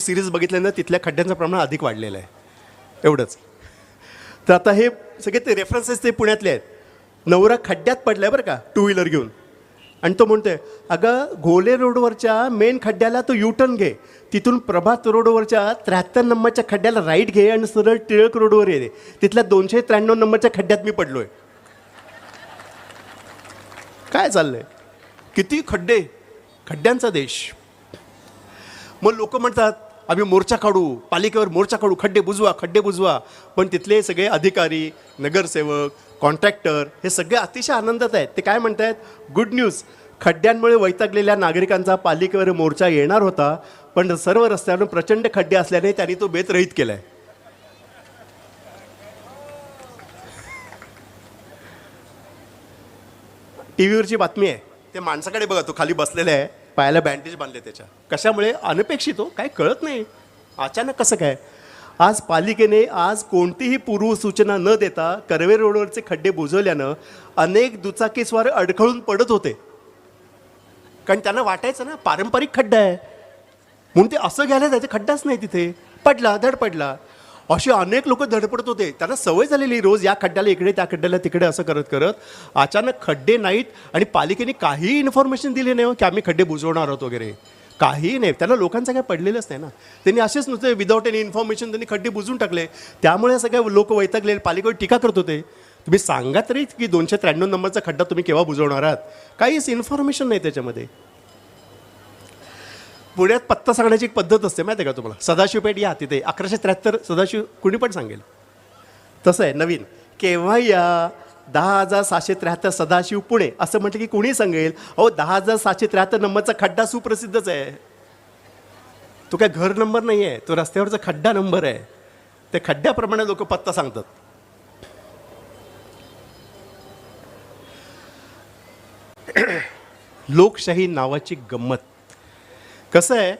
Series बघितल्यानंतर तिथल्या खड्ड्यांचं प्रमाण अधिक वाढलेलं आहे. एवढंच. तर आता हे सगळे ते रेफरन्सेस ते पुण्यातले आहेत. नवरा खड्ड्यात पडलाय बरं का टू व्हीलर घेऊन. आणि तो म्हणतोय अगं घोले रोडवरच्या मेन खड्ड्याला तो युटर्न घे. तिथून प्रभात रोडवरच्या त्र्याहत्तर नंबरच्या खड्ड्याला राईट घे आणि सरळ टिळक रोडवर ये तिथल्या दोनशे त्र्याण्णव नंबरच्या खड्ड्यात मी पडलोय. काय चाललंय? किती खड्डे? खड्ड्यांचा देश. मग लोक म्हणतात आम्ही मोर्चा काढू पालिकेवर मोर्चा काढू खड्डे बुजवा खड्डे बुजवा. पण तिथले सगळे अधिकारी नगरसेवक कॉन्ट्रॅक्टर हे सगळे अतिशय आनंदात आहेत. ते काय म्हणत आहेत गुड न्यूज खड्ड्यांमुळे वैतागलेल्या नागरिकांचा पालिकेवर मोर्चा येणार होता पण सर्व रस्त्यावर प्रचंड खड्डे असल्याने त्यांनी तो बेत रहित आहे टी व्हीवरची बातमी आहे. ते माणसाकडे बघा तो खाली बसलेला आहे. पायाला बँडेज बांधले त्याच्या. कशामुळे? अनपेक्षित हो. काय कळत नाही. अचानक कसं काय? आज पालिकेने आज कोणतीही पूर्वसूचना न देता कर्वे रोडवरचे खड्डे बुजवल्यानं अनेक दुचाकीस्वार अडखळून पडत होते. कारण त्यांना वाटायचं ना पारंपरिक खड्डा आहे. म्हणून ते असं घ्यायला जायचं. खड्डाच नाही तिथे. पडला धड पडला. असे अनेक लोक धडपडत होते. त्यांना सवय झालेली रोज या खड्ड्याला इकडे त्या खड्ड्याला तिकडे असं करत करत. अचानक खड्डे नाहीत आणि पालिकेने काही इन्फॉर्मेशन दिली नाही हो की आम्ही खड्डे बुजवणार आहोत वगैरे. काही नाही. त्यांना लोकांचं काय पडलेलंच नाही ना. त्यांनी असेच नुसते विदाऊट एनी इन्फॉर्मेशन त्यांनी खड्डे बुजून टाकले. त्यामुळे सगळे लोक वैतागले पालिकेवर टीका करत होते. तुम्ही सांगा तरी की दोनशे त्र्याण्णव नंबरचा खड्डा तुम्ही केव्हा बुजवणार आहात? काहीच इन्फॉर्मेशन नाही त्याच्यामध्ये. पुण्यात पत्ता सांगण्याची एक पद्धत असते माहिती आहे का तुम्हाला? सदाशिव पेठ या तिथे अकराशे त्र्याहत्तर सदाशिव कुणी पण सांगेल. तसं आहे नवीन. केव्हा या? दहा हजार सहाशे त्र्याहत्तर सदाशिव पुणे असं म्हटलं की कुणी सांगेल? अहो दहा हजार सहाशे त्र्याहत्तर नंबरचा खड्डा सुप्रसिद्धच आहे. तो काय घर नंबर नाही आहे तो रस्त्यावरचा खड्डा नंबर आहे. ते खड्ड्याप्रमाणे लोक पत्ता सांगतात. लोकशाही नावाची गंमत. कसं आहे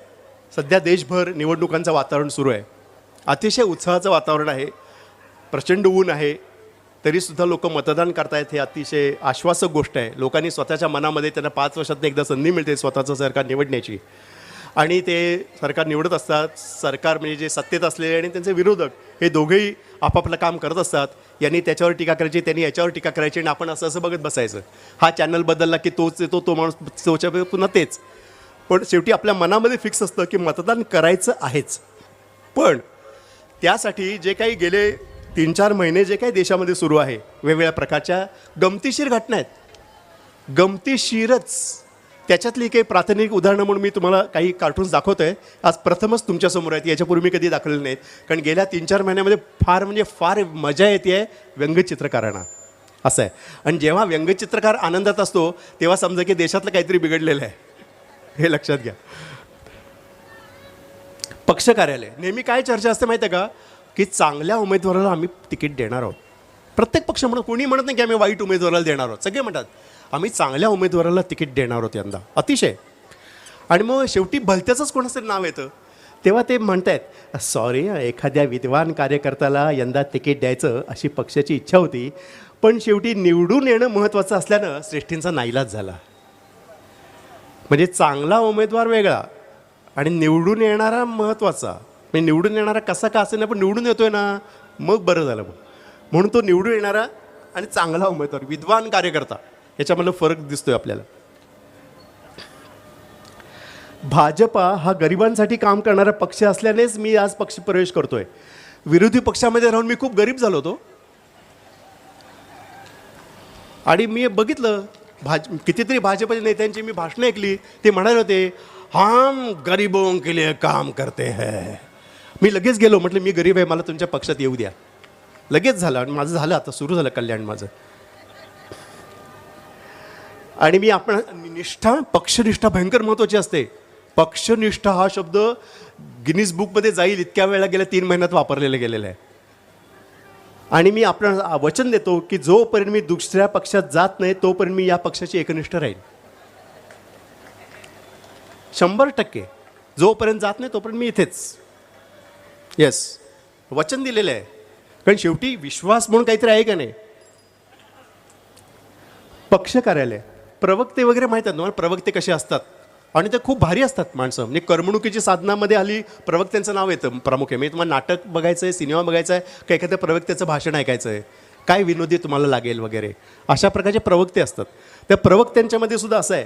सध्या देशभर निवडणुकांचं वातावरण सुरू आहे. अतिशय उत्साहाचं वातावरण आहे. प्रचंड ऊन आहे. तरीसुद्धा लोक मतदान करतायत हे अतिशय आश्वासक गोष्ट आहे. लोकांनी स्वतःच्या मनामध्ये त्यांना पाच वर्षात एकदा संधी मिळते स्वतःचं सरकार निवडण्याची. आणि ते सरकार निवडत असतात. सरकार म्हणजे जे सत्तेत असलेले आणि त्यांचे विरोधक हे दोघेही आपापलं काम करत असतात. यांनी त्याच्यावर टीका करायची त्यांनी याच्यावर टीका करायची आणि आपण असं असं बघत बसायचं. हा चॅनल बदलला की तोच येतो तो माणूस तोच्या पुन्हा तेच. पण शेवटी आपल्या मनामध्ये फिक्स असतं की मतदान करायचं आहेच. पण त्यासाठी जे काही गेले तीन चार महिने जे काही देशामध्ये सुरू आहे वेगवेगळ्या प्रकारच्या गमतीशीर घटना आहेत. गमतीशीरच. त्याच्यातली काही प्राथमिक उदाहरणं म्हणून मी तुम्हाला काही कार्टून्स दाखवतो आहे आज प्रथमच तुमच्यासमोर आहेत. याच्यापूर्वी मी कधी दाखवलेले नाहीत. कारण गेल्या तीन चार महिन्यामध्ये फार म्हणजे फार मजा येते आहे व्यंगचित्रकारांना. असं आहे. आणि जेव्हा व्यंगचित्रकार आनंदात असतो तेव्हा समजा की देशातलं काहीतरी बिघडलेलं आहे. हे लक्षात घ्या. पक्ष कार्यालय. नेहमी काय चर्चा असते माहिती आहे का? की चांगल्या उमेदवाराला आम्ही तिकीट देणार आहोत. प्रत्येक पक्ष म्हणून कोणी म्हणत नाही की आम्ही वाईट उमेदवाराला देणार आहोत. सगळे म्हणतात आम्ही चांगल्या उमेदवाराला तिकीट देणार आहोत यंदा. अतिशय. आणि मग शेवटी भलत्याचंच कोणाचं नाव येतं? तेव्हा ते म्हणतायत सॉरी एखाद्या विद्वान कार्यकर्त्याला यंदा तिकीट द्यायचं अशी पक्षाची इच्छा होती पण शेवटी निवडून येणं महत्त्वाचं असल्यानं श्रेष्ठींचा नाईलाज झाला. म्हणजे चांगला उमेदवार वेगळा आणि निवडून येणारा महत्त्वाचा म्हणजे निवडून येणारा कसा का असेल ना पण निवडून येतोय ना मग बरं झालं मग म्हणून तो निवडून येणारा आणि चांगला उमेदवार विद्वान कार्यकर्ता याच्यामधला फरक दिसतोय आपल्याला. भाजपा हा गरिबांसाठी काम करणारा पक्ष असल्यानेच मी आज पक्ष प्रवेश करतोय. विरोधी पक्षामध्ये राहून मी खूप गरीब झालो होतो. आणि मी बघितलं भाज कितीतरी भाजपच्या नेत्यांची मी भाषणं ऐकली ते म्हणाले होते हम गरीबों के लिए काम करते है. मी लगेच गेलो म्हटलं मी गरीब आहे मला तुमच्या पक्षात येऊ द्या. लगेच झालं आणि माझं झालं आता सुरू झालं कल्याण माझं. आणि मी आपण निष्ठा पक्षनिष्ठा भयंकर महत्त्वाची असते. पक्षनिष्ठा हा शब्द गिनीज बुकमध्ये जाईल इतक्या वेळा गेल्या तीन महिन्यात वापरलेला गेलेला आहे. आणि मी आपण वचन देतो की जोपर्यंत मी दुसऱ्या पक्षात जात नाही तोपर्यंत मी या पक्षाची एकनिष्ठ राहील शंभर टक्के. जोपर्यंत जात नाही तोपर्यंत मी इथेच. येस वचन दिलेलं आहे. कारण शेवटी विश्वास म्हणून काहीतरी आहे का नाही? पक्ष कार्यालय. प्रवक्ते वगैरे माहीत आहेत तुम्हाला? प्रवक्ते कसे असतात? आणि ते खूप भारी असतात माणसं. म्हणजे करमणुकीची साधनामध्ये हल्ली प्रवक्त्यांचं नाव येतं प्रामुख्याने म्हणजे तुम्हाला नाटक बघायचं आहे सिनेमा बघायचा आहे का एखाद्या प्रवक्त्याचं भाषण ऐकायचं आहे काय विनोदी तुम्हाला लागेल वगैरे. अशा प्रकारचे प्रवक्ते असतात. त्या प्रवक्त्यांच्यामध्ये सुद्धा असं आहे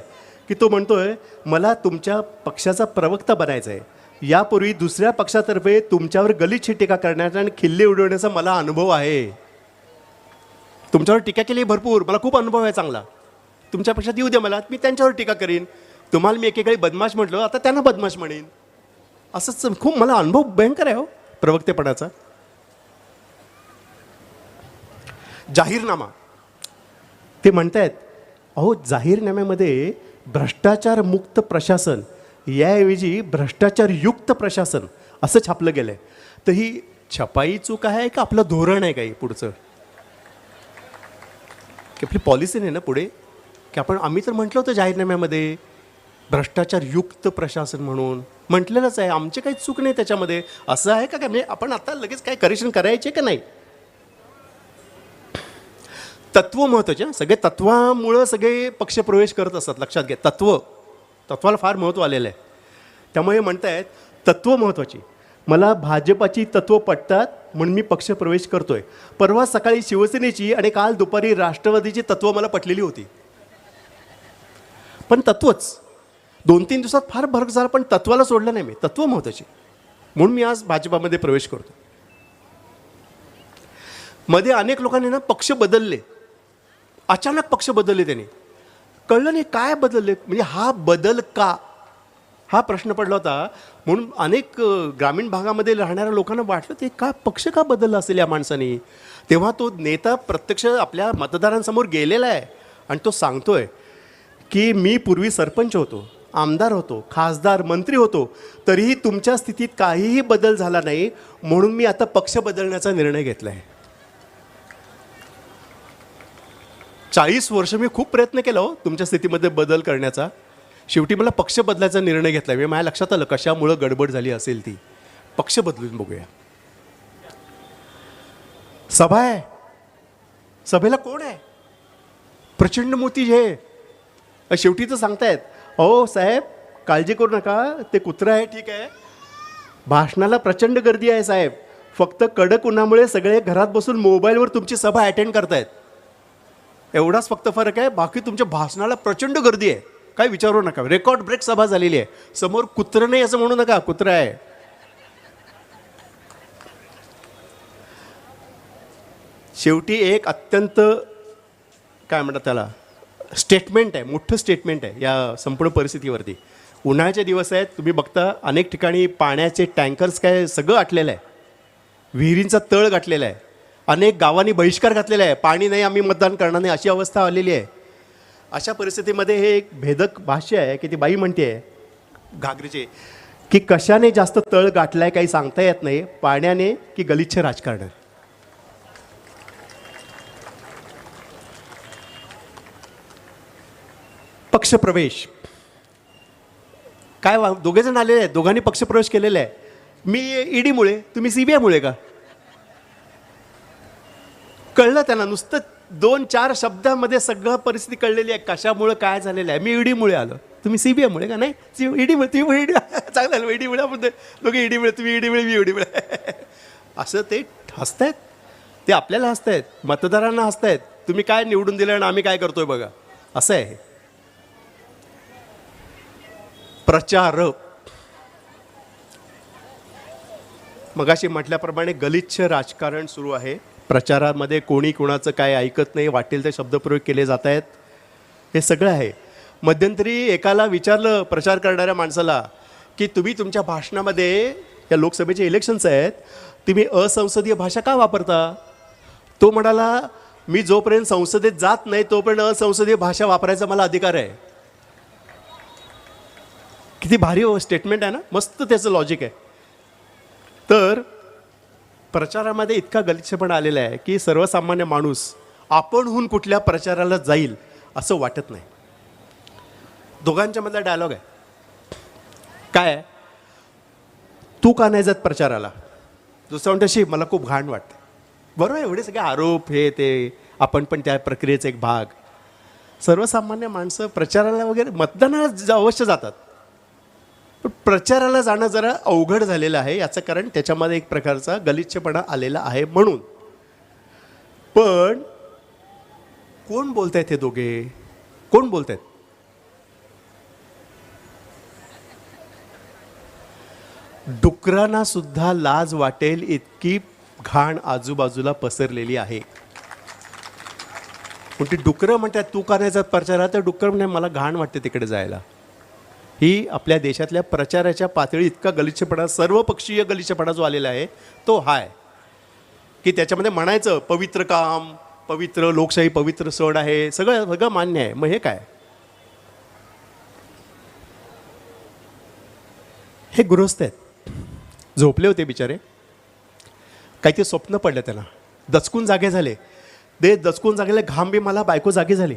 की तो म्हणतोय मला तुमच्या पक्षाचा प्रवक्ता बनायचा आहे यापूर्वी दुसऱ्या पक्षातर्फे तुमच्यावर गलिच्छ टीका करण्याचा आणि खिल्ले उडवण्याचा मला अनुभव आहे. तुमच्यावर टीका केली भरपूर. मला खूप अनुभव आहे चांगला. तुमच्या पक्षात येऊ द्या मला. मी त्यांच्यावर टीका करीन. तुम्हाला मी एकेकाळी बदमाश म्हटलो आता त्यांना बदमाश म्हणेन. असंच खूप मला अनुभव भयंकर आहे हो प्रवक्तेपणाचा. जाहीरनामा. ते म्हणतायत अहो जाहीरनाम्यामध्ये भ्रष्टाचार मुक्त प्रशासन याऐवजी भ्रष्टाचारयुक्त प्रशासन असं छापलं गेलं आहे तर ही छपाई चूक आहे का आपलं धोरण आहे काही पुढचं? की आपली पॉलिसी नाही ना पुढे? की आपण आम्ही तर म्हटलं होतं जाहीरनाम्यामध्ये भ्रष्टाचारयुक्त प्रशासन म्हणून. म्हटलेलंच आहे आमची काही चूक नाही त्याच्यामध्ये. असं आहे का काय? म्हणजे आपण आता लगेच काय करेक्शन करायचे का नाही? तत्व महत्त्वाचे सगळे तत्वामुळं सगळे पक्ष प्रवेश करत असतात लक्षात घ्या. तत्व. तत्वाला फार महत्त्व आलेलं आहे. त्यामुळे म्हणतायत तत्व महत्त्वाची मला भाजपाची तत्व पटतात म्हणून मी पक्ष प्रवेश करतोय. परवा सकाळी शिवसेनेची आणि काल दुपारी राष्ट्रवादीची तत्व मला पटलेली होती. पण तत्वच. दोन तीन दिवसात फार फरक झाला पण तत्वाला सोडलं नाही मी. तत्व महत्त्वाची म्हणून मी आज भाजपामध्ये प्रवेश करतो. मध्ये अनेक लोकांनी ना पक्ष बदलले. अचानक पक्ष बदलले त्यांनी. कळलं नाही काय बदलले म्हणजे हा बदल का? हा प्रश्न पडला होता. म्हणून अनेक ग्रामीण भागामध्ये राहणाऱ्या लोकांना वाटलं ते का पक्ष का बदलला असेल या माणसाने? तेव्हा तो नेता प्रत्यक्ष आपल्या मतदारांसमोर गेलेला आहे आणि तो सांगतोय की मी पूर्वी सरपंच होतो. आमदार होतो खासदार मंत्री होतो तरीही तुमच्या स्थितीत काहीही बदल झाला नाही म्हणून मी आता पक्ष बदलण्याचा निर्णय घेतला आहे चाळीस वर्ष मी खूप प्रयत्न केला हो तुमच्या स्थितीमध्ये बदल करण्याचा. शेवटी मला पक्ष बदलायचा निर्णय घेतला मी म्हणजे माझ्या लक्षात आलं कशामुळं गडबड झाली असेल ती. पक्ष बदलून बघूया. सभा आहे. सभेला कोण आहे? प्रचंड मोती जे शेवटी तर सांगतायत ओ साहेब काळजी करू नका ते कुत्रं आहे ठीक आहे. भाषणाला प्रचंड गर्दी आहे साहेब. फक्त कडक उन्हामुळे सगळे घरात बसून मोबाईलवर तुमची सभा अटेंड करतायत. एवढाच फक्त फरक आहे बाकी तुमच्या भाषणाला प्रचंड गर्दी आहे. काय विचारू नका रेकॉर्ड ब्रेक सभा झालेली आहे. समोर कुत्रं नाही असं म्हणू नका कुत्रं आहे. शेवटी एक अत्यंत काय म्हणतात त्याला? स्टेटमेंट आहे मोठं स्टेटमेंट आहे या संपूर्ण परिस्थितीवरती. उन्हाळ्याचे दिवस आहेत तुम्ही बघता अनेक ठिकाणी पाण्याचे टँकर्स काय सगळं आटलेलं आहे. विहिरींचा तळ गाठलेला आहे. अनेक गावांनी बहिष्कार घातलेला आहे. पाणी नाही आम्ही मतदान करणार नाही अशी अवस्था आलेली आहे. अशा परिस्थितीमध्ये हे एक भेदक भाष्य आहे की ती बाई म्हणते आहे घागरीचे की कशाने जास्त तळ गाठला आहे काही सांगता येत नाही पाण्याने की गलिच्छ राजकारण पक्षप्रवेश. काय वा दोघे जण आलेले आहेत दोघांनी पक्षप्रवेश केलेला आहे. मी ईडीमुळे तुम्ही सीबीआयमुळे का? कळलं त्यांना नुसतं दोन चार शब्दामध्ये सगळं परिस्थिती कळलेली आहे. कशामुळं काय झालेलं आहे? मी ईडीमुळे आलो. तुम्ही सीबीआयमुळे का? नाही ईडीमुळे तुम्ही ईडी चांगलं आलं ईडीमुळे आपण ते दोघे ईडीमुळे तुम्ही ईडीमुळे मी ईडीमुळे. असं ते हसतायत. ते आपल्याला हसतायत. मतदारांना हसतायत. तुम्ही काय निवडून दिलं आणि आम्ही काय करतोय बघा? असं आहे. प्रचारक मगाशी म्हटल्याप्रमाणे गलिच्छ राजकारण सुरू आहे. प्रचारामध्ये कोणी कोणाचं काय ऐकत नाही वाटेल ते शब्दप्रयोग केले जात आहेत. हे सगळं आहे. मध्यंतरी एकाला विचारलं प्रचार करणाऱ्या माणसाला की तुम्ही तुमच्या भाषणामध्ये या लोकसभेचे इलेक्शन्स आहेत तुम्ही असंसदीय भाषा का वापरता? तो म्हणाला मी जोपर्यंत संसदेत जात नाही तोपर्यंत असंसदीय भाषा वापरायचा मला अधिकार आहे. किती भारी स्टेटमेंट आहे ना? मस्त त्याचं लॉजिक आहे. तर प्रचारामध्ये इतका गलिच्छपणा आलेला आहे की सर्वसामान्य माणूस आपणहून कुठल्या प्रचाराला जाईल असं वाटत नाही. दोघांच्या मधला डायलॉग आहे. काय तू का नाही जात प्रचाराला? दुसरं म्हणतो मला खूप घाण वाटते बरोबर एवढे सगळे आरोप हे ते आपण पण त्या प्रक्रियेचा एक भाग. सर्वसामान्य माणसं प्रचाराला वगैरे मतदानाला अवश्य जातात. प्रचाराला जाणं जरा अवघड झालेलं आहे. याचं कारण त्याच्यामध्ये एक प्रकारचा गलिच्छपणा आलेला आहे म्हणून. पण कोण बोलत आहेत हे दोघे? कोण बोलतायत? डुकरांना सुद्धा लाज वाटेल इतकी घाण आजूबाजूला पसरलेली आहे. पण ती डुकरं म्हणतात तू करायचा प्रचार तर डुक्कर म्हणजे मला घाण वाटते तिकडे जायला. ही आपल्या देशातल्या प्रचाराच्या पातळी इतका गलिच्छपणा सर्वपक्षीय गलिच्छपणा जो आलेला आहे तो हाय. की त्याच्यामध्ये म्हणायचं पवित्र काम पवित्र लोकशाही पवित्र सण आहे सगळं सगळं मान्य आहे. मग हे काय? हे गृहस्थ आहेत. झोपले होते बिचारे. काही ते स्वप्न पडलं त्यांना. दचकून जागे झाले. दे दचकून जागेले घाम बी मला बायको जागी झाली.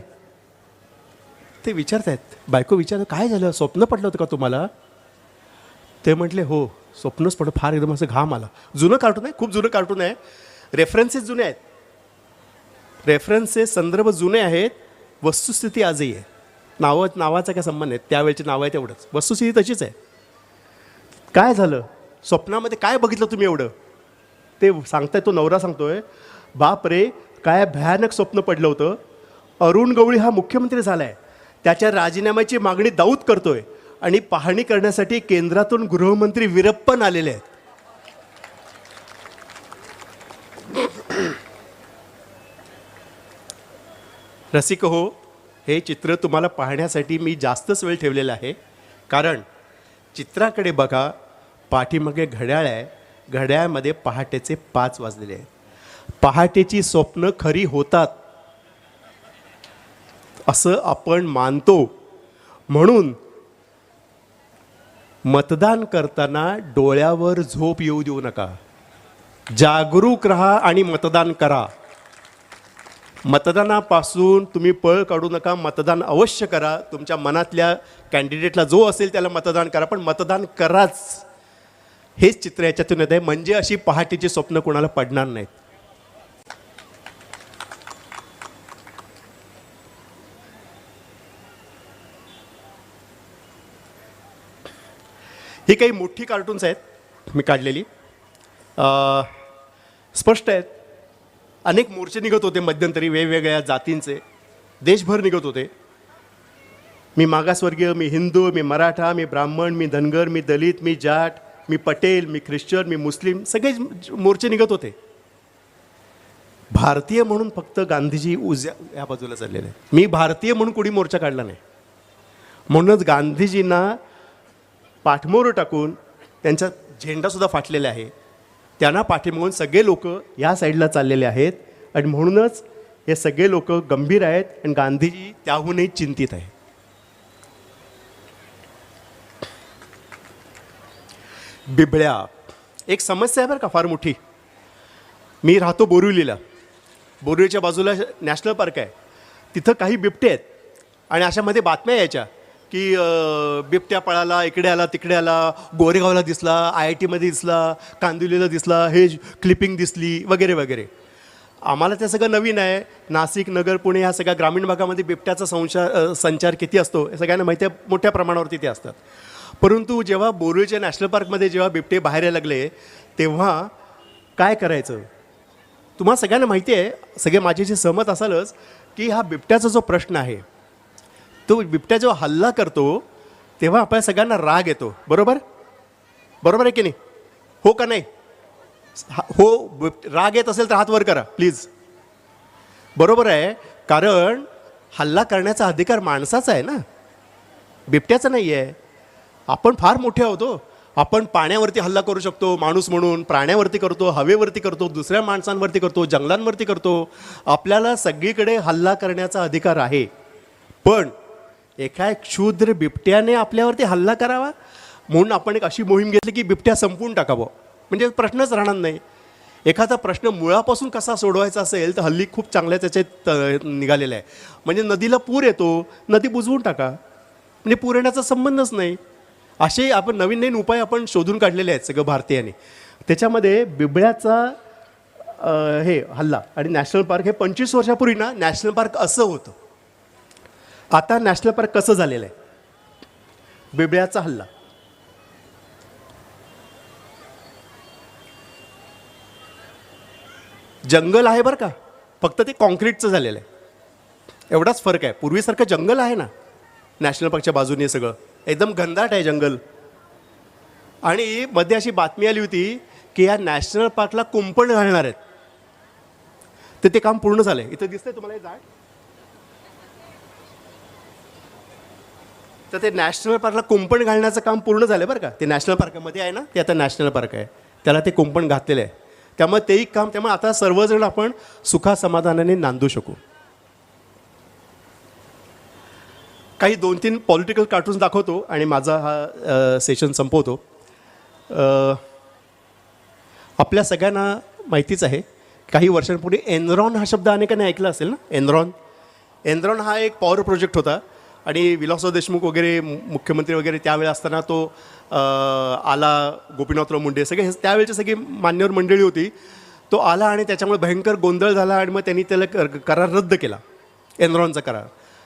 ते विचारतायत. बायको विचार काय झालं? स्वप्न पडलं होतं का तुम्हाला? ते म्हटले हो स्वप्नच पडलं. फार एकदम असं घाम आला. जुनं कार्टून आहे खूप जुनं कार्टून आहे. रेफरन्सेस जुने आहेत. रेफरन्सेस संदर्भ जुने आहेत. वस्तुस्थिती आजही आहे. नावं नावाचा काय संबंध आहे त्यावेळेचे नावं आहे तेवढंच वस्तुस्थिती तशीच आहे. काय झालं? स्वप्नामध्ये काय बघितलं तुम्ही एवढं? ते सांगताय तो नवरा सांगतोय बाप रे काय भयानक स्वप्न पडलं होतं. अरुण गवळी हा मुख्यमंत्री झालाय. त्याच्या राजीनाम्याची मागणी दाऊद करतोय. आणि पाहणी करण्यासाठी केंद्रातून गृहमंत्री विरप्पन आलेले आहेत. रसिक हो हे चित्र तुम्हाला पाहण्यासाठी मी जास्तच वेळ ठेवलेला आहे. कारण चित्राकडे बघा पाठीमागे घड्याळ आहे. घड्याळामध्ये पहाटेचे पाच वाजलेले आहेत. पहाटेची स्वप्न खरी होतात असं आपण मानतो. म्हणून मतदान करताना डोळ्यावर झोप येऊ देऊ नका. जागरूक राहा आणि मतदान करा. मतदानापासून तुम्ही पळ काढू नका मतदान अवश्य करा. तुमच्या मनातल्या कॅन्डिडेटला जो असेल त्याला मतदान करा पण मतदान कराच. हेच चित्र याच्यातून येत आहे म्हणजे अशी पहाटेची स्वप्न कोणाला पडणार नाहीत. ही काही मोठी कार्टून्स आहेत मी काढलेली. स्पष्ट आहेत. अनेक मोर्चे निघत होते मध्यंतरी वेगवेगळ्या जातींचे. देशभर निघत होते. मी मागासवर्गीय मी हिंदू मी मराठा मी ब्राह्मण मी धनगर मी दलित मी जाट मी पटेल मी ख्रिश्चन मी मुस्लिम सगळेच मोर्चे निघत होते. भारतीय म्हणून फक्त गांधीजी उज्या या बाजूला चाललेले मी भारतीय म्हणून कुणी मोर्चा काढला नाही. म्हणूनच गांधीजींना पाठमोरं टाकून त्यांचा झेंडासुद्धा फाटलेला आहे. त्यांना पाठीमागून सगळे लोक या साईडला चाललेले आहेत. आणि म्हणूनच हे सगळे लोक गंभीर आहेत आणि गांधीजी त्याहूनही चिंतित आहे बिबळ्या एक समस्या आहे बरं का फार मोठी. मी राहतो बोरिवलीला. बोरिवलीच्या बाजूला नॅशनल पार्क आहे. तिथं काही बिबटे आहेत. आणि अशामध्ये बातम्या यायच्या. की बिबट्या पळाला इकडे आला तिकडे आला गोरेगावला दिसला आय आय टीमध्ये दिसला कांदिवलीला दिसला हे क्लिपिंग दिसली वगैरे वगैरे. आम्हाला ते सगळं नवीन आहे. नाशिक नगर पुणे ह्या सगळ्या ग्रामीण भागामध्ये बिबट्याचा संचार संचार किती असतो हे सगळ्यांना माहिती आहे. मोठ्या प्रमाणावर तिथे असतात. परंतु जेव्हा बोरुळच्या नॅशनल पार्कमध्ये जेव्हा बिबटे बाहेर यायला लागले तेव्हा काय करायचं? तुम्हाला सगळ्यांना माहिती आहे सगळे माझ्याशी सहमत असालच की हा बिबट्याचा जो प्रश्न आहे तो बिबट्या जेव्हा हल्ला करतो तेव्हा आपल्या सगळ्यांना राग येतो. बरोबर? बरोबर आहे की नाही? हो का नाही? हा- हो बिब- राग येत असेल तर हात वर करा प्लीज बरोबर आहे कारण हल्ला करण्याचा अधिकार माणसाचा आहे ना. बिबट्याचा नाही आहे. आपण फार मोठे आहोतो हो. आपण पाण्यावरती हल्ला करू शकतो माणूस म्हणून प्राण्यावरती करतो हवेवरती करतो दुसऱ्या माणसांवरती करतो जंगलांवरती करतो. आपल्याला सगळीकडे हल्ला करण्याचा अधिकार आहे. पण एका क्षुद्र बिबट्याने आपल्यावरती हल्ला करावा म्हणून आपण एक अशी मोहीम घेतली की बिबट्या संपवून टाकावं. म्हणजे प्रश्नच राहणार नाही. एखादा प्रश्न मुळापासून कसा सोडवायचा असेल तर हल्ली खूप चांगल्या त्याच्यात निघालेला आहे. म्हणजे नदीला पूर येतो नदी बुजवून टाका. म्हणजे पूर येण्याचा संबंधच नाही. असे आपण नवीन नवीन उपाय आपण शोधून काढलेले आहेत सगळं भारतीयांनी. त्याच्यामध्ये बिबळ्याचा हे हल्ला आणि नॅशनल पार्क हे पंचवीस वर्षापूर्वी ना नॅशनल पार्क असं होतं. आता नॅशनल पार्क कसं झालेलं आहे? बिबळ्याचा हल्ला. जंगल आहे बरं का. फक्त ते कॉन्क्रीटचं झालेलं आहे. एवढाच फरक आहे. पूर्वीसारखं जंगल आहे ना. नॅशनल पार्कच्या बाजूने सगळं. एकदम घनदाट आहे जंगल. आणि मध्ये अशी बातमी आली होती की या नॅशनल पार्कला कुंपण घालणार आहेत. तर ते काम पूर्ण झालं आहे इथं दिसतंय तुम्हाला हे झाड. तर ते नॅशनल पार्कला कुंपण घालण्याचं काम पूर्ण झालं बरं का. ते नॅशनल पार्कमध्ये आहे ना ते आता नॅशनल पार्क आहे. त्याला ते कुंपण घातलेलं आहे. त्यामुळे तेही काम त्यामुळे आता सर्वजण आपण सुखासमाधानाने नांदू शकू. काही दोन तीन पॉलिटिकल कार्टून्स दाखवतो आणि माझा हा सेशन संपवतो. आपल्या सगळ्यांना माहितीच आहे काही वर्षांपूर्वी एनरॉन हा शब्द अनेकांनी ऐकला असेल ना? एनरॉन एनरॉन हा एक पॉवर प्रोजेक्ट होता. आणि विलासराव देशमुख वगैरे मुख्यमंत्री वगैरे त्यावेळेस असताना तो आला गोपीनाथराव मुंडे सगळे हे- त्यावेळची सगळी मान्यवर मंडळी होती. तो आला आणि त्याच्यामुळे भयंकर गोंधळ झाला आणि मग त्यांनी त्याला कर- करार रद्द केला. एनरॉनचा करार.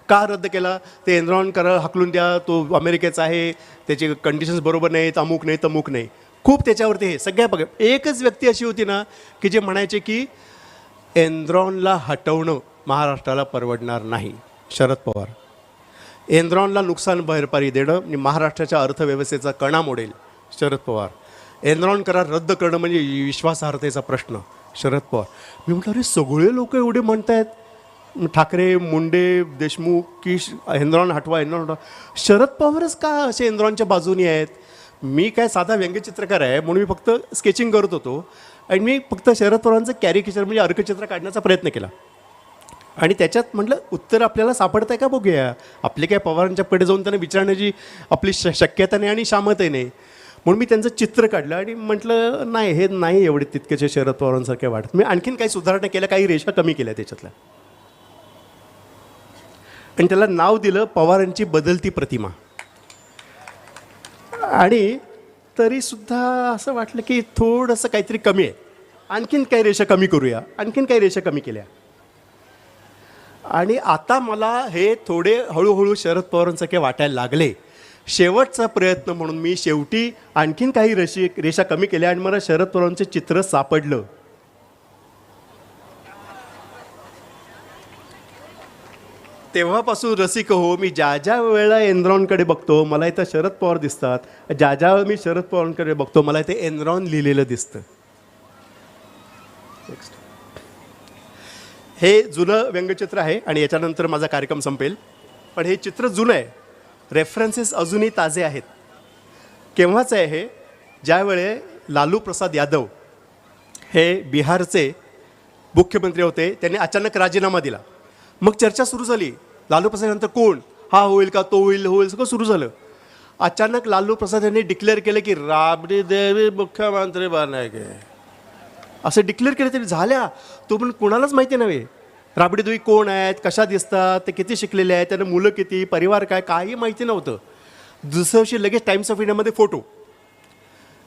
का रद्द केला? ते एनरॉन करार हाकलून द्या तो अमेरिकेचा आहे त्याचे कंडिशन्स बरोबर नाहीत अमुक नाही तमुक नाही. खूप त्याच्यावरती हे सगळ्या बघा एकच व्यक्ती अशी होती ना की जे म्हणायचे की एनरॉनला हटवणं महाराष्ट्राला परवडणार नाही. शरद पवार. एनरॉनला नुकसान भरपाई देणं आणि महाराष्ट्राच्या अर्थव्यवस्थेचा कणा मोडेल. शरद पवार. एनरॉन करार रद्द करणं म्हणजे विश्वासार्हतेचा प्रश्न. शरद पवार. मी म्हटलं अरे सगळे लोक एवढे म्हणतायत. ठाकरे मुंडे देशमुख की एनरॉन हटवा एनरॉन हटवा. शरद पवारच का असे एनरॉनच्या बाजूनी आहेत? मी काय साधा व्यंगचित्रकार आहे म्हणून मी फक्त स्केचिंग करत होतो. आणि मी फक्त शरद पवारांचं कॅरिकेचर म्हणजे अर्कचित्र काढण्याचा प्रयत्न केला. आणि त्याच्यात म्हटलं उत्तर आपल्याला सापडतंय का बघूया. आपले काय पवारांच्या पुढे जाऊन त्यांना विचारण्याची आपली श शक्यता नाही आणि शामतही नाही. म्हणून मी त्यांचं चित्र काढलं आणि म्हटलं नाही हे नाही एवढे तितकेचे शरद पवारांसारखे वाटत. मी आणखीन काही सुधारणा केल्या काही रेषा कमी केल्या त्याच्यातल्या. आणि त्याला नाव दिलं पवारांची बदलती प्रतिमा. आणि तरीसुद्धा असं वाटलं की थोडंसं काहीतरी कमी आहे. आणखीन काही रेषा कमी करूया आणखीन काही रेषा कमी केल्या. आणि आता मला हे थोडे हळूहळू शरद पवारांसारखे वाटायला लागले. शेवटचा प्रयत्न म्हणून मी शेवटी आणखीन काही रेषी रेषा कमी केल्या आणि मला शरद पवारांचे चित्र सापडलं. तेव्हापासून रसिक हो मी ज्या ज्या वेळेला एनरॉनकडे बघतो मला इथं शरद पवार दिसतात. ज्या ज्या वेळेला मी शरद पवारांकडे बघतो मला इथे एनरॉन लिहिलेलं दिसतं. नेक्स्ट हे जुनं व्यंगचित्र आहे आणि याच्यानंतर माझा कार्यक्रम संपेल. पण हे चित्र जुनं आहे. रेफरन्सेस अजूनही ताजे आहेत. केव्हाच आहे हे? ज्यावेळे लालू प्रसाद यादव हे बिहारचे मुख्यमंत्री होते त्यांनी अचानक राजीनामा दिला. मग चर्चा सुरू झाली. लालू प्रसाद नंतर कोण? हा होईल का तो होईल हो होईल सगळं सुरू झालं. अचानक लालू प्रसाद यांनी डिक्लेअर केलं की राबडी देवी मुख्यमंत्री बनायचे असं डिक्लेअर केलं तरी झाल्या. तो पण कुणालाच माहिती नव्हे. राबडी देवी कोण आहेत? कशा दिसतात? ते किती शिकलेले आहेत? त्यांना मुलं किती? परिवार काय? काही माहिती नव्हतं. दुसऱ्या दिवशी लगेच टाइम्स ऑफ इंडियामध्ये फोटो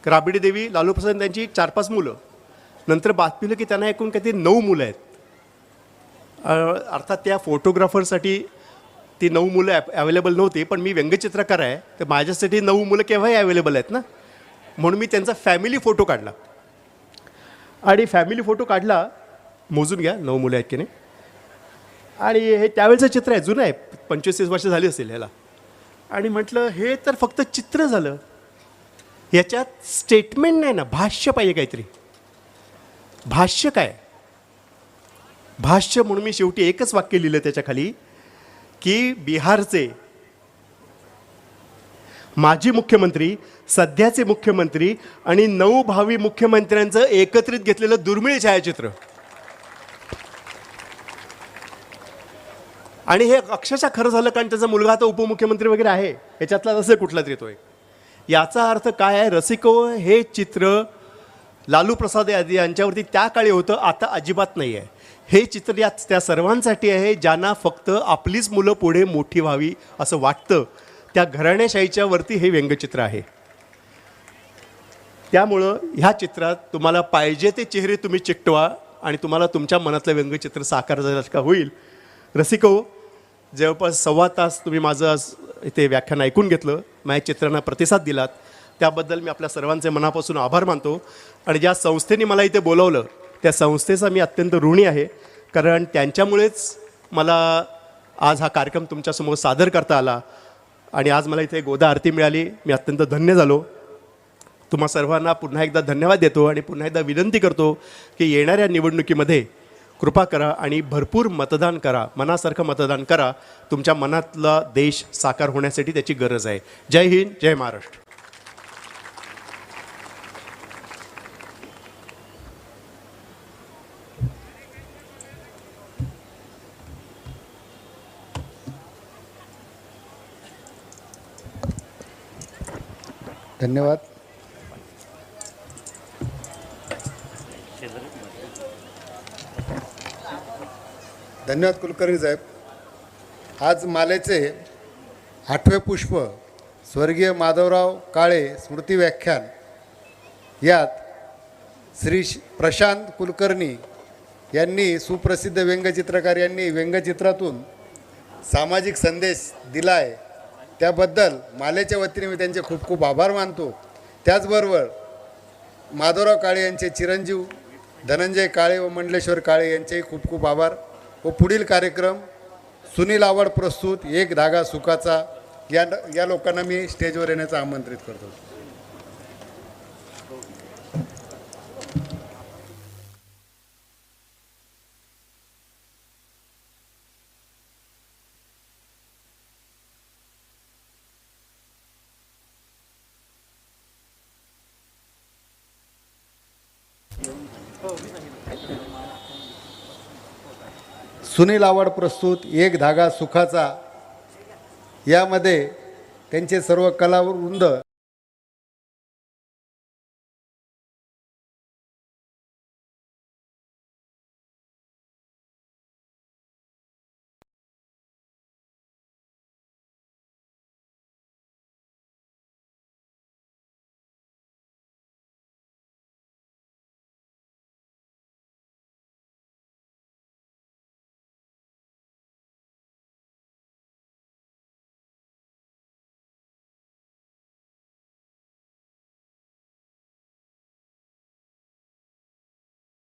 राबडी देवी लालू प्रसाद त्यांची चार पाच मुलं. नंतर बातमीलं की त्यांना एकूण काहीतरी नऊ मुलं आहेत. अर्थात त्या फोटोग्राफरसाठी ती नऊ मुलं अवेलेबल नव्हती पण मी व्यंगचित्रकार आहे. तर माझ्यासाठी नऊ मुलं केव्हाही अवेलेबल आहेत ना? म्हणून मी त्यांचा फॅमिली फोटो काढला. आणि फॅमिली फोटो काढला मोजून घ्या नऊ मुलं आहेत की नाही. आणि हे त्यावेळेचं चित्र आहे जुनं आहे पंचवीस तीस वर्ष झाली असेल ह्याला. आणि म्हटलं हे तर फक्त चित्र झालं. याच्यात स्टेटमेंट नाही ना भाष्य पाहिजे काहीतरी. भाष्य काय? भाष्य म्हणून मी शेवटी एकच वाक्य लिहिलं त्याच्याखाली की बिहारचे माजी मुख्यमंत्री सध्याचे मुख्यमंत्री आणि नऊ भावी मुख्यमंत्र्यांचं एकत्रित घेतलेलं दुर्मिळ छायाचित्र. आणि हे अक्षरशः खरं झालं कारण त्याचा मुलगा आता उपमुख्यमंत्री वगैरे आहे. ह्याच्यातला असं कुठला तरी तो आहे याचा अर्थ काय आहे? रसिको हे चित्र लालू प्रसाद यादी यांच्यावरती त्या काळी होतं आता अजिबात नाही आहे हे चित्र या त्या सर्वांसाठी आहे ज्यांना फक्त आपलीच मुलं पुढे मोठी व्हावी असं वाटतं. त्या घराण्याशाहीच्या वरती हे व्यंगचित्र आहे. त्यामुळं ह्या चित्रात तुम्हाला पाहिजे ते चेहरे तुम्ही चिकटवा आणि तुम्हाला तुमच्या मनातलं व्यंगचित्र साकार का होईल. रसिको जवळपास सव्वा तास तुम्ही माझं आज इथे व्याख्यान ऐकून घेतलं माझ्या चित्रांना प्रतिसाद दिलात. त्याबद्दल मी आपल्या सर्वांचे मनापासून आभार मानतो. आणि ज्या संस्थेने मला इथे बोलवलं त्या संस्थेचा मी अत्यंत ऋणी आहे. कारण त्यांच्यामुळेच मला आज हा कार्यक्रम तुमच्यासमोर सादर करता आला. आणि आज मला इथे गोदा आरती मिळाली. मी अत्यंत धन्य झालो. तुम्हा सर्वांना पुन्हा एकदा धन्यवाद देतो आणि पुन्हा एकदा विनंती करतो की येणाऱ्या निवडणुकीमध्ये कृपा करा आणि भरपूर मतदान करा. मनासारखं मतदान करा. तुमच्या मनातला देश साकार होण्यासाठी त्याची गरज आहे. जय हिंद जय महाराष्ट्र. धन्यवाद. धन्यवाद कुलकर्णी साहेब. आज मालेचे आठवे पुष्प स्वर्गीय माधवराव काळे स्मृती व्याख्यान यात श्री श- प्रशांत कुलकर्णी यांनी सुप्रसिद्ध व्यंगचित्रकार यांनी व्यंगचित्रातून सामाजिक संदेश दिला आहे त्याबद्दल मालेच्या वतीने मी त्यांचे खूप खूप आभार मानतो. त्याचबरोबर माधवराव काळे यांचे चिरंजीव धनंजय काळे व मंडलेश्वर काळे यांचेही खूप खूप आभार व पुढील कार्यक्रम सुनील आवड प्रस्तुत एक धागा सुखाचा या या लोकांना मी स्टेजवर येण्याचं आमंत्रित करतो. सुनील आवड प्रस्तुत एक धागा सुखाचा. यामध्ये त्यांचे सर्व कलावृंद